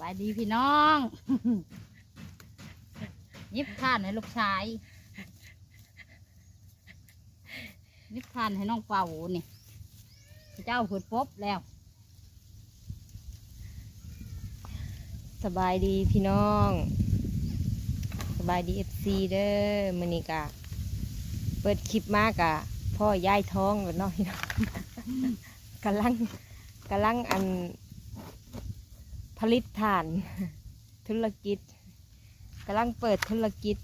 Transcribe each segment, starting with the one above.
บายดีพี่น้องยิบทานให้ลูกชายยิบทานให้น้องเป่านี่เจ้าผุดปบแล้ว สบายดีพี่น้อง สบายดีเอฟซีเด้อมือนี้กะ เปิดคลิปมากอะพ่อยายท้องแบบน้องพี่น้องกำลังกำลังอัน ผลิตฐาน ธุรกิจกำลังเปิดธุรกิจ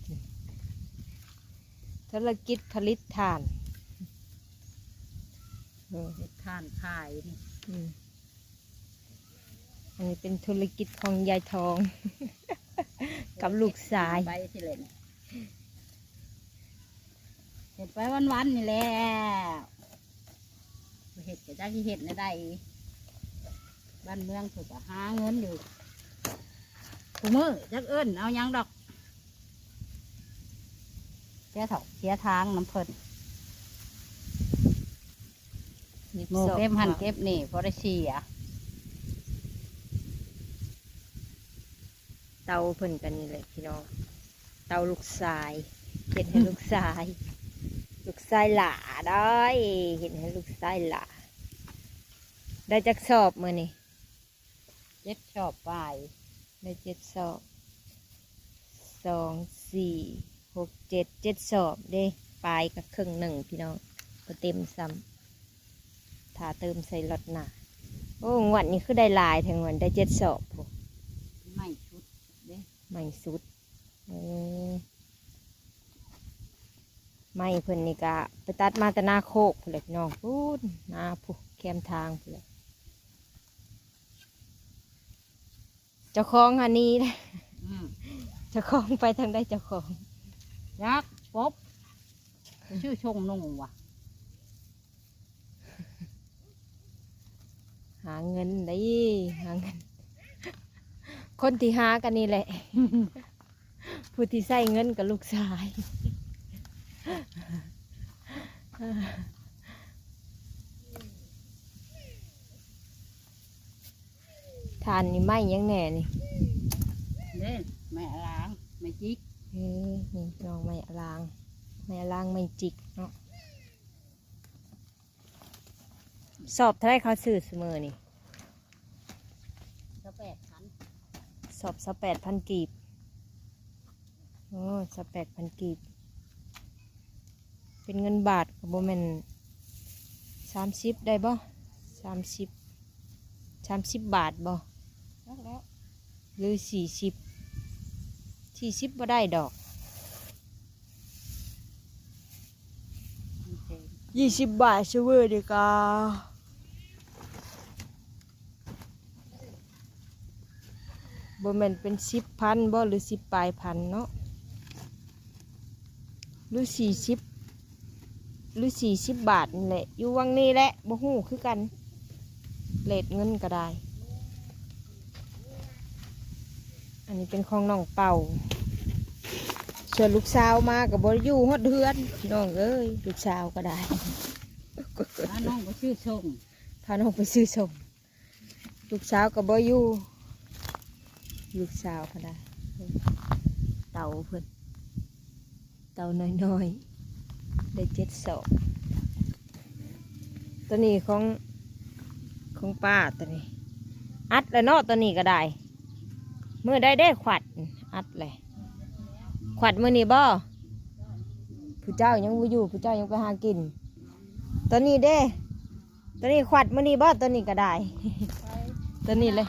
ธุรกิจผลิตฐานเออเฮ็ดทานขายนี่อืมอันนี้เป็นธุรกิจของยายทอง กับลูกชายไปสิเลยนี่เห็ดไปวันๆนี่แหละเห็ดกับจ้าที่เห็ดในได้ บ้านเมืองถูกหาเงินอยู่กูมือจักเอิ้นเอายังดอกเสียเถาเสียทางน้ำเพิ่นโมเก็บหันเก็บนี่พอได้เชียเตาเพิ่นกันนี่แหละพี่น้อง เตาลูกชายเห็นให้ลูกชาย ลูกชายหล่าได้เห็นให้ลูกชายหล่าได้จักสอบมือนี่ เจ็ดชอบไปได้เจ็ดสอบสองสี่หกเจ็ดเจ็ดสอบเด้ปลายกับครึ่งหนึ่งพี่น้องก็เต็มซ้ำถ้าเติมใส่รถหนาโอ้งวันนี้คือได้หลายทั้งวันได้เจ็ดสอบพวกไม่ชุดเด้ไม่สุดเออไม่เพิ่นนี่กะไปตัดมาแต่หน้าโคกพุ่นเลยพี่น้องพูดหน้าผู้แคมทางพุ่นเลย เจ้าของอันนี้นะอืมเจ้าของไปทางได้เจ้าของ ยักษ์ปบชื่อชงนงว่ะหาเงินได้หาเงิน คนที่หากันนี่แหละ ผู้ที่ใส่เงินกับลูกชาย ทานนี่ไม่ยังแหน่นี่เด้แม่ล้างไม่จิกเฮ้ยนี่น้องไม่ล้างไม่ล้างไม่จิกเนาะสอบเท่าไรเขาซื้อเสมอนี่จะแปดพันสอบสแปดพันกีบโอ้สแปดพันกีบ เป็นเงินบาทกับโบแมนสามสิบได้บ่สามสิบสามสิบบาทบ่ แล้วแล้ว หรือสี่สิบสี่สิบบ่ได้ดอกยี่สิบบาทซื้อเดีกาบ่แม่นเป็นสิบพันบ่หรือสิบปลายพันเนาะหรือสี่สิบหรือสี่สิบบาทนี่แหละ อยู่วังนี้แหละบ่ฮู้คือกันเลทเงินก็ได้ อันนี้เป็นของน้องเป่า ส่วนลูกสาวมากับบอยู่ฮอดเฮือนพี่น้องเอ้ยลูกสาวก็ได้แล้วน้องก็ชื่อชงพาน้องไปซื้อสมลูกสาวกับบอยู่ลูกสาวก็ได้ เต่าเพิ่นเต่าน้อยๆได้เจ็ดศอกตัวนี้ของของป้าตัวนี้ อัดแล้วเนาะตัวนี้ก็ได้ เมื่อได้ได้ขวัดอัดเลยขวัดมือนี่บ่ผู้เจ้ายังอยู่ผู้เจ้ายังไปหากินตัวนี้เด้ตัวนี้ขวัดมือนี่บ่ตัวนี้ก็ได้ ตัวนี้เลย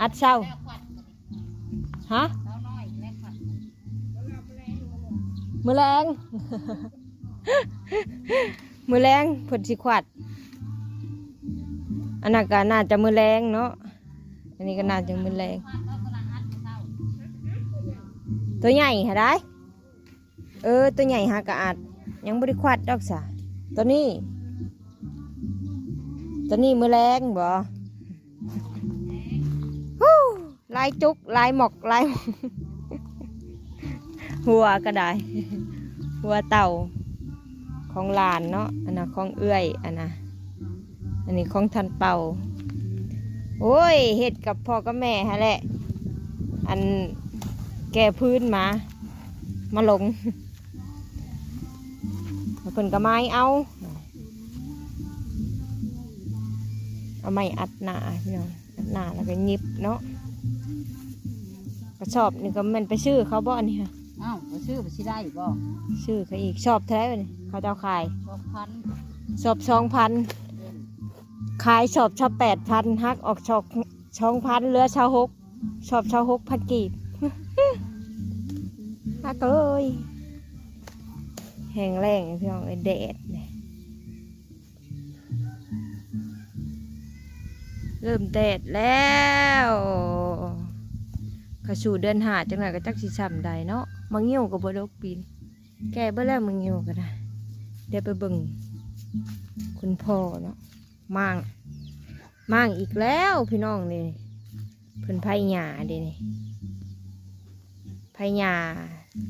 อัดเศร้าฮะมือแรงมือแรงผลสิขวัดอันนั้นก็น่าจะมือแรงเนาะ อันนี้ก็น่าจะมือแรง ตัวใหญ่หาได้ เออ ตัวใหญ่หากะอัดยังบริขวัดดอกสะตัวนี้ ตัวนี้มือแรงบ่ลายจุกลายหมอกลาย หัวก็ได้ หัวเต่า ของหลานเนาะอันน่ะของเอื้อยอันน่ะอันนี้ของทันเป่า โอ้ยเฮ็ดกับพ่อกับแม่ฮะแหละ อันแก่พื้นมา มาหลงแล้วเพิ่นก็ไม้เอาเอาไม้อัดหนาพี่น้องอัดหนาแล้วก็หยิบเนาะกระสอบนี่ก็แมันไปชื่อเขาบ่อันนี้ค่ะอ้าวบ่ซื้อบ่สิได้บ่ชื่อเขาอีกชอบเท่าไหร่วะนี่เขาจะเอาขายชอบพันชอบสองพัน ขายชอบชอบแปดพันฮักออกชอบช่องพันเหลือชาวหกชอบชาวหกพันกีบฮักเลยแห้งแรงพี่น้องไอ้แดดเนี่ยเริ่มแดดแล้วกระสูเดินหาจังไหนก็จักสิซ้ำใดเนาะมังเงี้ยวกับบดกปีนแกเบิ่แล้วมังเงี้ยวก็ได้เดี๋ยวไปเบิ่งคุณพ่อเนาะมั่ง มั่งอีกแล้วพี่น้องนี่เพิ่นไผ่หญ้าเด้นี่ไผ่หญ้า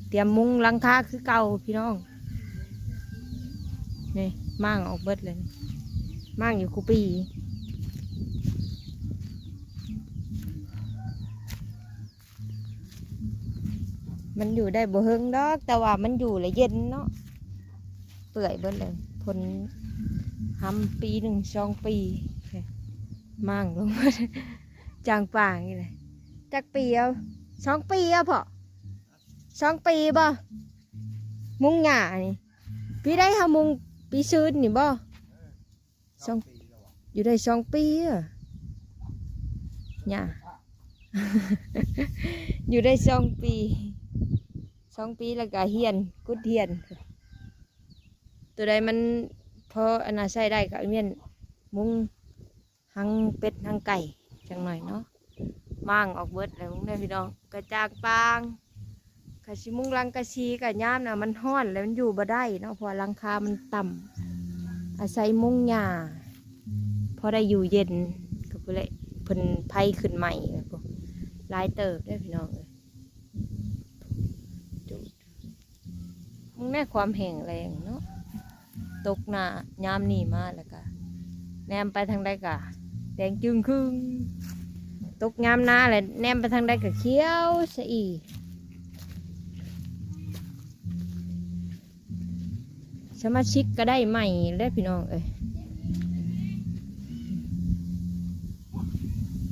เตรียมมุงลังคาคือเก่าพี่น้องนี่มั่งออกเบิดเลยมั่งอยู่คูปีมันอยู่ได้บ่เฮงดอก แต่ว่ามันอยู่และเย็นเนาะเปื่อยเบิดเลยพนทำปีหนึ่งสองปี มั่งลงมาจางป่างนี่เลยจักปีเอาสองปีเอาพอสองปีบ่มุงหญ้านี่ปีได้ทำมุงปีซื้นนี่บ่สองอยู่ได้สองปีอะหญ้าอยู่ได้สองปีสองปีแล้วก็เฮียนกุดเฮียน ตัวใดมันพออนนาใช้ได้ก็เอาเมียนมุง หังเป็ดหังไก่จังหน่อยเนาะมั่างออกเบิดเลยมุงได้พี่น้องกระจางปางกะชิมุงลังกะชีกะย่ามน่ะมันห้อนแล้วมันอยู่บ่ได้เนาะเพอหลังคามันต่ำอาศัยมุงหญ้าพอได้อยู่เย็นก็เพื่อเพิ่นไผขึ้นใหม่พวกลายเติบได้พี่น้องเอ้ยมึงแน่ความแห้งแรงเนาะตกหนายามนี่มาแล้วก็แนมไปทางใดกะ แดงจึงครึ่งตกยามหน้าเลยแนมไปทางใดกะเขียวสะอีสมาชิกก็ได้ใหม่แล้วพี่น้องเอ้ย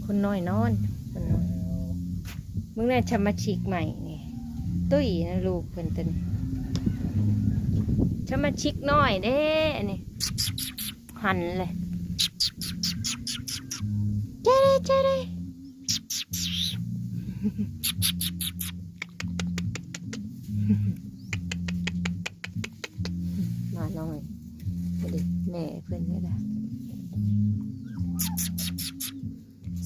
คนน้อยนอนคนน้อยมึงแน่สมาชิกใหม่ไงตุ้ยนะลูกเพิ่นตันฉันมาชิกน้อยเด้อันนี่หันเลย เจ๊เลยเจ๊เลยมาหน่อยเอาดิแม่เพื่อนก็ได้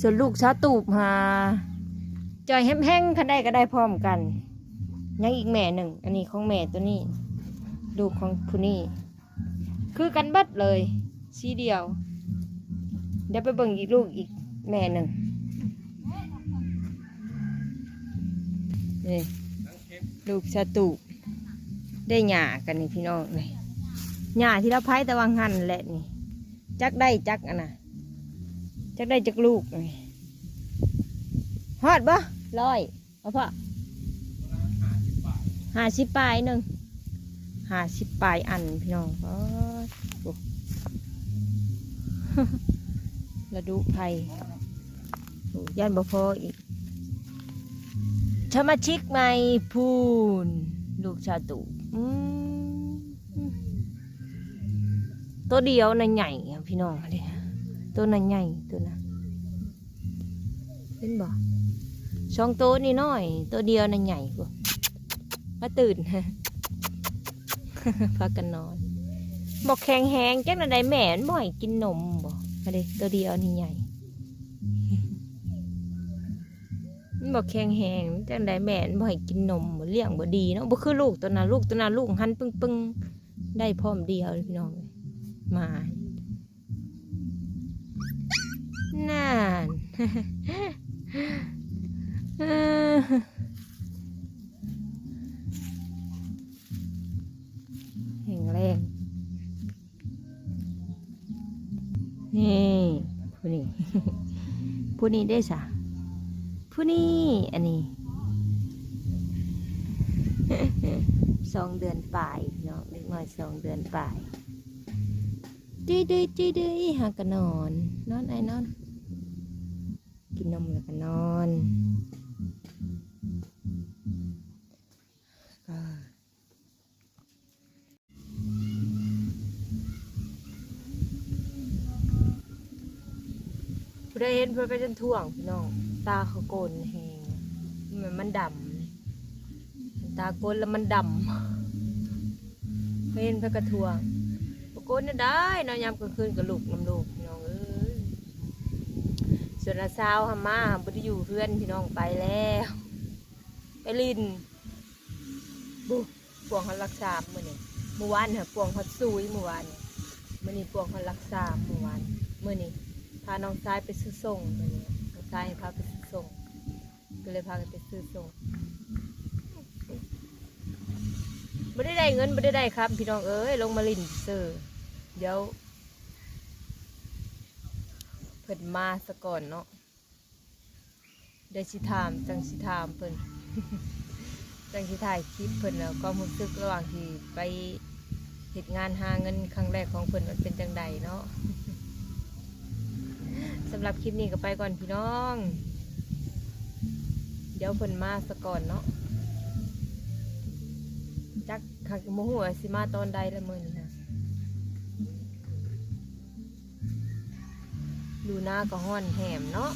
ส่วนลูกชาตูบหาจอยแห้งๆคันได้ก็ได้พร้อมกัน ยังอีกแม่หนึ่ง อันนี้ของแม่ตัวนี้ ลูกของผู้นี่ คือกันเบัดเลยสีเดียว เดี๋ยวไปเบิ่งอีกลูกอีก แม่หนึ่งนี่ลูกสตูปได้หยากันนี่พี่น้องเลยหยาที่เราไพ่ตะวังหันแหละนี่ จักได้จักอันน่ะจักได้จักลูกนี่ฮอดบ่ร้อยเอาพ่อห้าสิบปลายหนึ่งห้าสิบปลายอันพี่น้องโอ้โหระดูไผ่ ย่านบ่พออีกสมาชิกใหม่พูนลูกชาตุตัวเดียวน่ะใหญ่พี่น้องเด้ตัวน่ะใหญ่ตัวน่ะเห็นบ่สองตัวนี่น้อย ตัวเดียวน่ะใหญ่กว่ามาตื่นพากันนอนบอกแข็งแหงจังใดแม่นบ่อยกินนมบ่มาเด้ตัวเดียวนี่ใหญ่ มันบอกแข็งแหงจังใดแม่นบ่อยกินนมบ่เลี้ยงบ่ดีเนาะบ่คือลูกตัวนั้นลูกตัวนั้นลูกหันปึ้งปึ้งๆได้พร้อมเดียวพี่น้องเอ้ยมานั่นแข็งแรงนี่ผู้นี้ผู้นี้ได้สะ ผู้นี้อันนี้สองเดือนปลายพี่น้องเล็กน้อยสองเดือนปลายดื้อดื้อดื้อดื้อหากะนอน นอนไอ้นอน กินนมแล้วก็นอนก็ผู้ใดเห็นเพื่อนไปจนท่วงพี่น้อง ตาเขาโกนแหงมันมันดำตาโกนแล้วมันดำเห็นเพื่อกระท่วงปรากฏเนี่ยได้เนอนยามกลางคืนกับลูกน้ำลูกพี่น้องเอ้ยส่วนอาสาวหามาบ่ได้อยู่เพื่อนพี่น้องไปแล้ว ไปลินบุปวงเขารักษาเมื่อนี่เมื่อวานค่ะปวงเขาซุยเมื่อวานเมื่อนี้ปวงเขารักษาเมื่อวานเมื่อนี้พาน้องชายไปซื้อส่งเมื่อนี้น้องชายพาไปซื้อ ส่ง ก็เลยพากันไปซื้อส่งไม่ได้ได้เงินไม่ได้ได้ครับ พี่น้องเอ้ยลงมาลินซอร์เดี๋ยวเพิ่นมาซะก่อนเนาะได้สิถามจังสิถามเพิ่นจังสิถ่ายคลิปเพิ่นแล้วก็รู้สึกระหว่างที่ไปเฮ็ดงานหาเงินครั้งแรกของเพิ่นมันเป็นจังใดเนาะสำหรับคลิปนี้ก็ไปก่อนพี่น้อง เดี๋ยวเพิ่นมาสะก่อนเนาะจักขักโมโหว่าสิมาตอนใดละมื้อนี้นะดูหน้าก็ห้อนแหมเนาะ